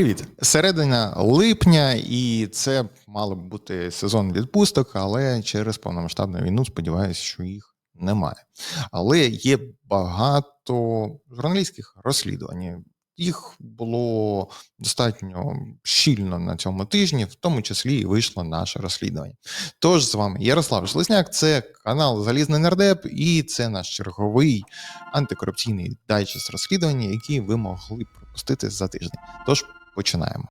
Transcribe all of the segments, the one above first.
Привіт, середина липня, і це мало б бути сезон відпусток, але через повномасштабну війну сподіваюся, що їх немає. Але є багато журналістських розслідувань. Їх було достатньо щільно на цьому тижні, в тому числі і вийшло наше розслідування. Тож з вами Ярослав Шлесняк, це канал Залізний Нардеп, і це наш черговий антикорупційний дайджест розслідування, який ви могли пропустити за тиждень. Тож починаємо.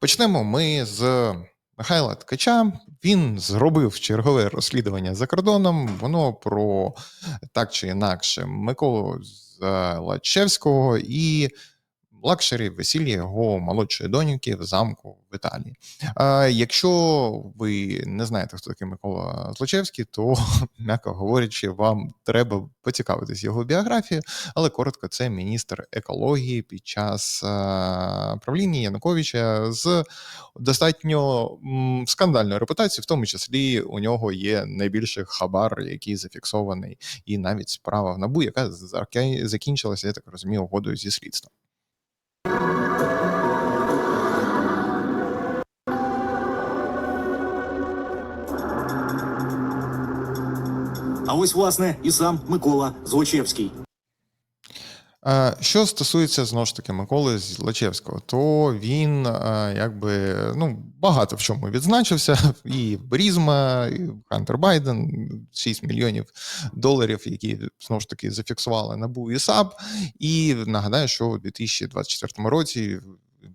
Почнемо ми з Михайла Ткача. Він зробив чергове розслідування за кордоном. Воно про так чи інакше Миколу Лачевського і лакшері весілля його молодшої доньки в замку в Італії. Якщо ви не знаєте, хто такий Микола Злочевський, то, м'яко говорячи, вам треба поцікавитись його біографією, але коротко, це міністр екології під час правління Януковича з достатньо скандальною репутацією, в тому числі у нього є найбільший хабар, який зафіксований, і навіть справа в набу, яка закінчилася, я так розумію, угодою зі слідством. А ось, власне, і сам Микола Злочевський. Е, Що стосується знову ж таки Миколи Злочевського, то він е, якби ну багато в чому відзначився. І Брізма, і Хантер Байден, 6 мільйонів доларів, які знову ж таки зафіксували НАБУ і САП. І нагадаю, що у 2024 році.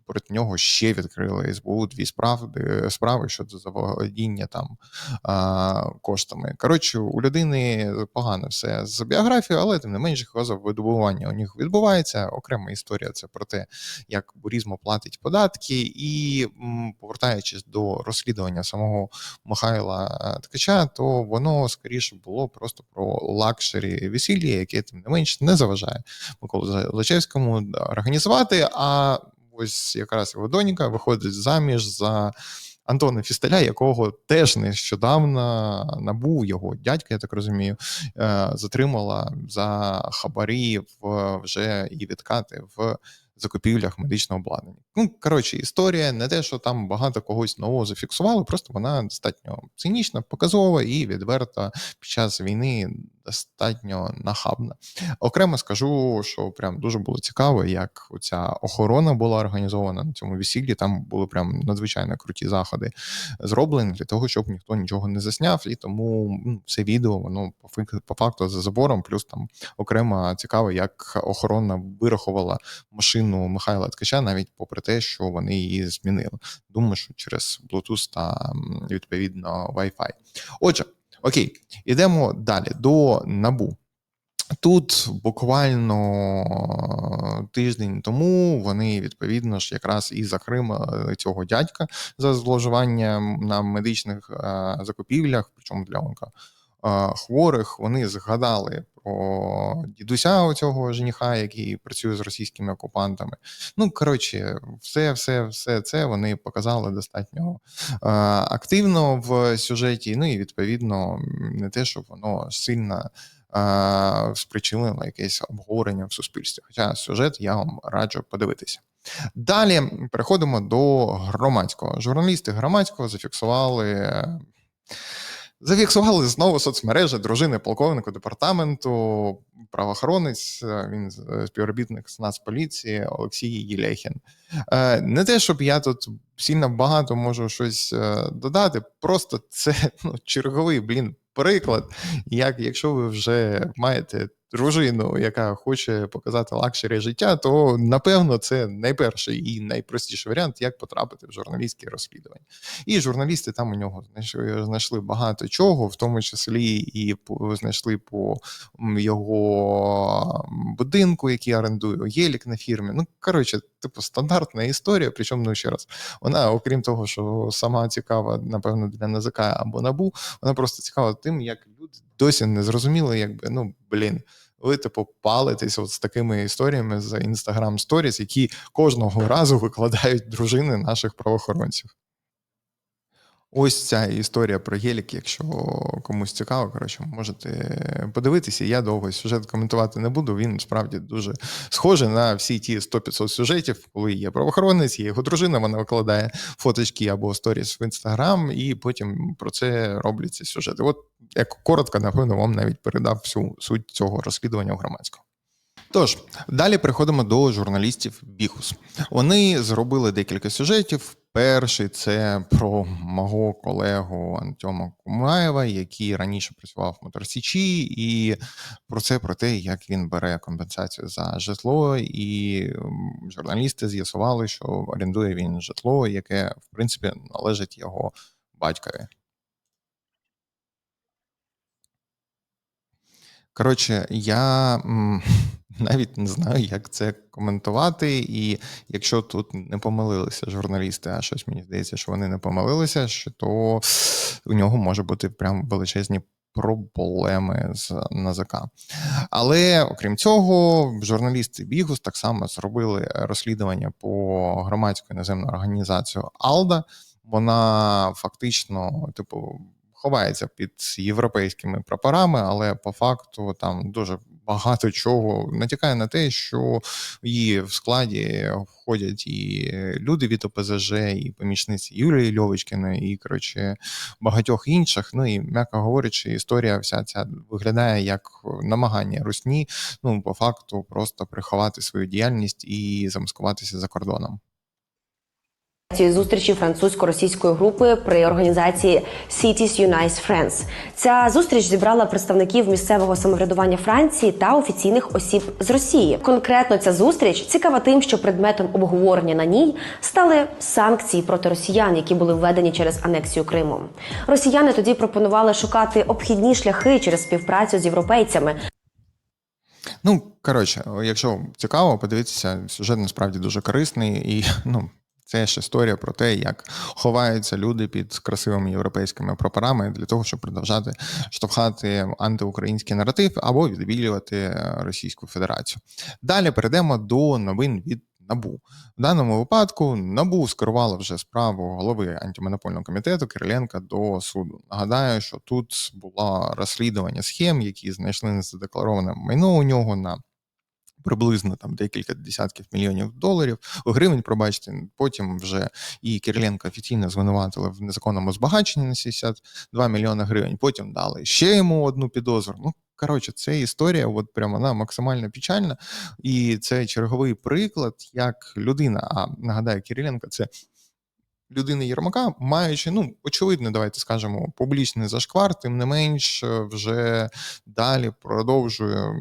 Проти нього ще відкрили СБУ дві справи, справи щодо заволодіння там а, коштами. Коротше, у людини погано все з біографією, але тим не менш видобування у них відбувається. Окрема історія це про те, як Бурізмо платить податки, і повертаючись до розслідування самого Михайла Ткача, то воно скоріше було просто про лакшері весілля, яке тим не менш не заважає Миколу Злочевському організувати. А ось якраз його донька виходить заміж за Антона Фістеля, якого теж нещодавно набув його дядька, я так розумію, е, затримала за хабарі в вже і відкати в закупівлях медичного обладнання. Ну коротше, історія не те, що там багато когось нового зафіксували, просто вона достатньо цинічна, показова і відверта під час війни достатньо нахабна. Окремо скажу, що прям дуже було цікаво, як оця охорона була організована на цьому весіллі. Там були прям надзвичайно круті заходи зроблені для того, щоб ніхто нічого не засняв. І тому ну, це відео воно по факту за забором. Плюс там окремо цікаво, як охорона вирахувала машину Михайла Ткача, навіть попри те, що вони її змінили. Думаю, що через Bluetooth та відповідно Wi-Fi. Отже, окей, ідемо далі до набу. Тут буквально тиждень тому вони відповідно ж якраз і затримали цього дядька за зловживання на медичних е, закупівлях, причому для онка е, хворих. Вони згадали про дідуся цього жениха, який працює з російськими окупантами. Ну коротше, все, все, все це вони показали достатньо активно в сюжеті. Ну і відповідно не те, щоб воно сильно спричинило якесь обговорення в суспільстві. Хоча сюжет я вам раджу подивитися. Далі переходимо до громадського. Журналісти громадського зафіксували. Зафіксували знову соцмережі дружини полковнику департаменту, правоохоронець, е, він е, співробітник з Нацполіції Олексій Єлехін. Е, Не те, щоб я тут сильно багато можу щось додати, просто це ну, черговий блін приклад. Як якщо ви вже маєте дружину, яка хоче показати лакшері життя, то напевно це найперший і найпростіший варіант, як потрапити в журналістське розслідування. І журналісти там у нього знайшли, багато чого, в тому числі і знайшли по його будинку, який орендує Єлік на фірмі. Ну коротше, типу стандартна історія. Причому ну ще раз, вона, окрім того, що сама цікава, напевно, для НАЗК або набу, вона просто цікава тим, як люди досі не зрозуміли, якби ну блін. Ви типу палитесь от з такими історіями з Instagram Stories, які кожного разу викладають дружини наших правоохоронців. Ось ця історія про гелік, якщо комусь цікаво, коротше, можете подивитися. Я довго сюжет коментувати не буду. Він справді дуже схожий на всі ті 100-500 сюжетів, коли є правоохоронець, є його дружина, вона викладає фоточки або сторіс в інстаграм, і потім про це робляться сюжети. От як коротко, напевно, вам навіть передав всю суть цього розслідування у громадського. Тож, далі переходимо до журналістів Бігус. Вони зробили декілька сюжетів. Перший це про мого колегу Антьома Кумаєва, який раніше працював в Моторсічі, і про це про те, як він бере компенсацію за житло. І журналісти з'ясували, що орендує він житло, яке в принципі належить його батькові. Коротше, я навіть не знаю, як це коментувати. І якщо тут не помилилися журналісти, а щось мені здається, що вони не помилилися, що то у нього може бути прям величезні проблеми з НАЗК. Але окрім цього, журналісти Бігус так само зробили розслідування по громадську іноземну організацію Алда. Вона фактично, типу, ховається під європейськими прапорами, але по факту там дуже багато чого натякає на те, що її в складі входять і люди від ОПЗЖ, і помічниці Юлії Льовочкіної, і коротше багатьох інших. Ну і м'яко говорячи, історія вся ця виглядає як намагання русні, ну по факту просто приховати свою діяльність і замаскуватися за кордоном. Цієї зустрічі французько-російської групи при організації Cities Unites France. Ця зустріч зібрала представників місцевого самоврядування Франції та офіційних осіб з Росії. Конкретно ця зустріч цікава тим, що предметом обговорення на ній стали санкції проти росіян, які були введені через анексію Криму. Росіяни тоді пропонували шукати обхідні шляхи через співпрацю з європейцями, Ну, коротше, якщо цікаво, подивіться, сюжет насправді дуже корисний, і ну, це ж історія про те, як ховаються люди під красивими європейськими прапорами для того, щоб продовжати штовхати антиукраїнський наратив або відбілювати е, Російську Федерацію. Далі перейдемо до новин від. Набу в даному випадку Набу скерувало вже справу голови антимонопольного комітету Кириленка до суду. Нагадаю, що тут було розслідування схем, які знайшли незадеклароване майно у нього на приблизно там декілька десятків мільйонів доларів, гривень, пробачте. Потім вже і Кириленко офіційно звинуватили в незаконному збагаченні на 62 мільйони гривень. Потім дали ще йому одну підозру. Ну коротше, це історія, от прямо вона максимально печальна, і це черговий приклад, як людина. А нагадаю, Кириленко це. Людини Єрмака, маючи, ну, очевидно, давайте скажемо, публічний зашквар, тим не менш, е, вже далі продовжує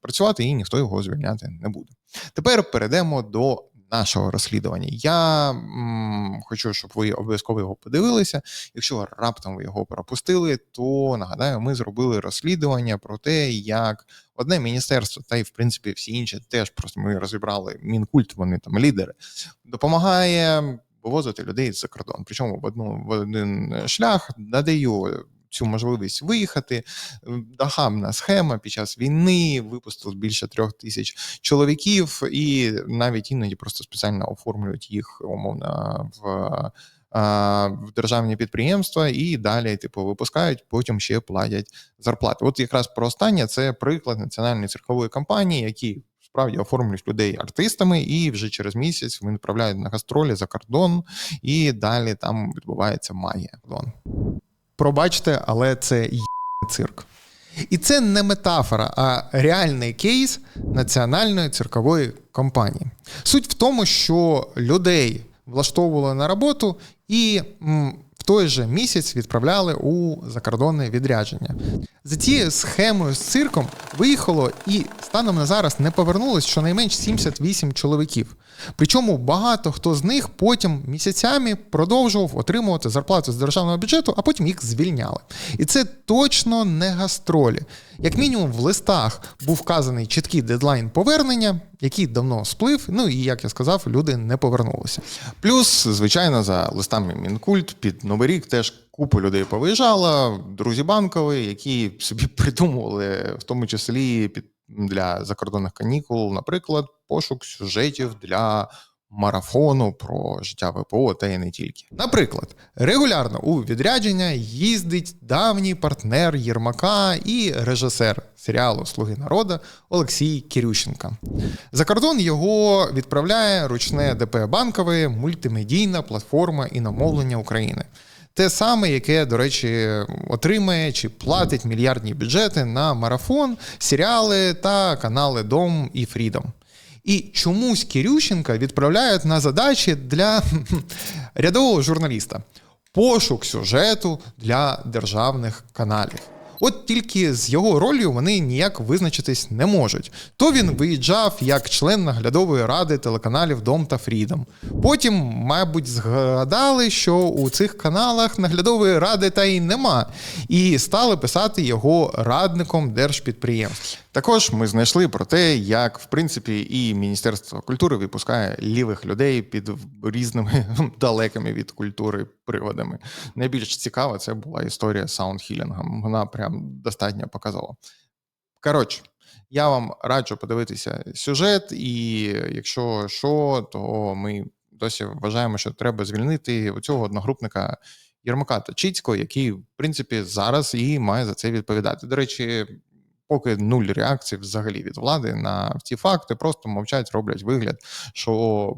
працювати, і ніхто його звільняти не буде. Тепер перейдемо до нашого розслідування. Я м, хочу, щоб ви обов'язково його подивилися. Якщо раптом ви його пропустили, то нагадаю, ми зробили розслідування про те, як одне міністерство, та й в принципі всі інші теж просто ми розібрали мінкульт, вони там лідери, допомагає вивозити людей за кордон. Причому в одну в один шлях надаю цю можливість виїхати. Нахабна схема під час війни випустили більше трьох тисяч чоловіків, і навіть іноді просто спеціально оформлюють їх умовно в. В державні підприємства і далі, типу, випускають, потім ще платять зарплати. От якраз про останнє це приклад національної циркової компанії, які справді оформлюють людей артистами, і вже через місяць вони відправляють на гастролі за кордон, і далі там відбувається магія. Пробачте, але це є цирк. І це не метафора, а реальний кейс національної циркової компанії. Суть в тому, що людей влаштовували на роботу і м, той же місяць відправляли у закордонне відрядження. За цією схемою з цирком виїхало і станом на зараз не повернулось щонайменш 78 чоловіків. Причому багато хто з них потім місяцями продовжував отримувати зарплату з державного бюджету, а потім їх звільняли. І це точно не гастролі. Як мінімум, в листах був вказаний чіткий дедлайн повернення, який давно сплив. Ну і як я сказав, люди не повернулися. Плюс, звичайно, за листами Мінкульт під Новий рік теж купа людей повиїжджала, друзі банкові, які собі придумували, в тому числі під для закордонних канікул, наприклад, пошук сюжетів для марафону, про життя ВПО та й не тільки. Наприклад, регулярно у відрядження їздить давній партнер Єрмака і режисер серіалу Слуги народу Олексій Кірющенка. За кордон його відправляє ручне ДП Банкове мультимедійна платформа іномовлення України. Те саме, яке, до речі, отримає чи платить мільярдні бюджети на марафон, серіали та канали Дом і Фрідом. І чомусь Кірющенка відправляють на задачі для рядового журналіста пошук сюжету для державних каналів. От тільки з його ролью вони ніяк визначитись не можуть. То він виїжджав як член наглядової ради телеканалів Дом та Фрідом. Потім, мабуть, згадали, що у цих каналах наглядової ради та й нема, і стали писати його радником держпідприємств. Також ми знайшли про те, як в принципі і Міністерство культури випускає лівих людей під різними далекими від культури приводами. Найбільш цікава це була історія з саундхілінгом. Вона прям достатньо показова. Коротше, я вам раджу подивитися сюжет, і якщо що, то ми досі вважаємо, що треба звільнити цього одногрупника Єрмака Точицького, який, в принципі, зараз і має за це відповідати. До речі, поки нуль реакцій взагалі від влади на ці факти, просто мовчать, роблять вигляд, що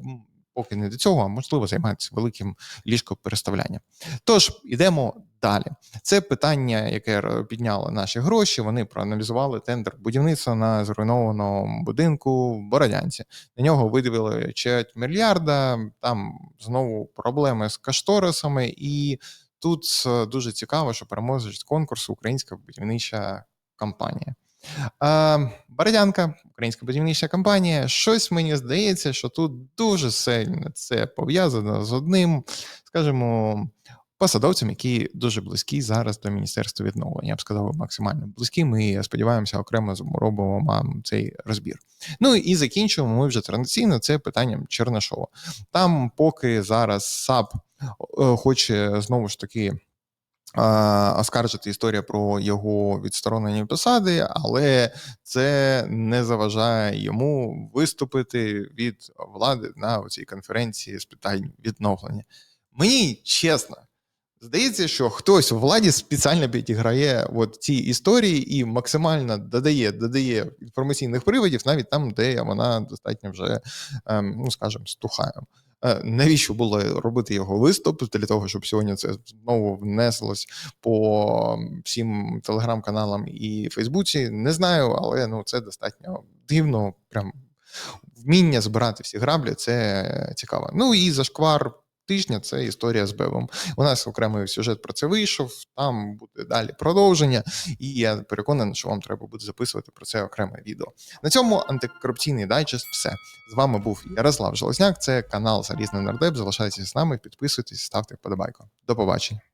поки не до цього, а можливо займаються великим ліжкопереставлянням. Тож ідемо далі. Це питання, яке підняло наші гроші. Вони проаналізували тендер будівництва на зруйнованому будинку в Бородянці. На нього виділили чверть мільярда. Там знову проблеми з кашторисами, і тут е, дуже цікаво, що переможець конкурсу українська будівнича компанія. Бородянка, українська будівнича компанія. Щось мені здається, що тут дуже сильно це пов'язано з одним, скажімо, посадовцем, який дуже близький зараз до Міністерства відновлення. Я б сказав, максимально близький. Ми сподіваємося, окремо зробимо вам цей розбір. Ну і закінчуємо ми вже традиційно це питанням Чернишова. Там, поки зараз САП е, хоче знову ж таки. Е, Оскаржити історія про його відсторонення посади, але це не заважає йому виступити від влади на цій конференції з питань відновлення. Мені чесно, здається, що хтось у владі спеціально підіграє от ці історії і максимально додає, додає інформаційних приводів, навіть там, де вона достатньо вже, ем, ну скажімо, стухає. Е, Навіщо було робити його виступ для того, щоб сьогодні це знову внеслось по всім телеграм-каналам і Фейсбуці? Не знаю, але ну це достатньо дивно. Прям вміння збирати всі граблі це цікаво. Ну і зашквар тижня це історія з Бевом. У нас окремий сюжет про це вийшов. Там буде далі продовження, і я переконаний, що вам треба буде записувати про це окреме відео. На цьому антикорупційний дайджест. Все з вами був Ярослав Железняк. Це канал Залізний Нардеп. Залишайтеся з нами, підписуйтесь, ставте вподобайку. До побачення.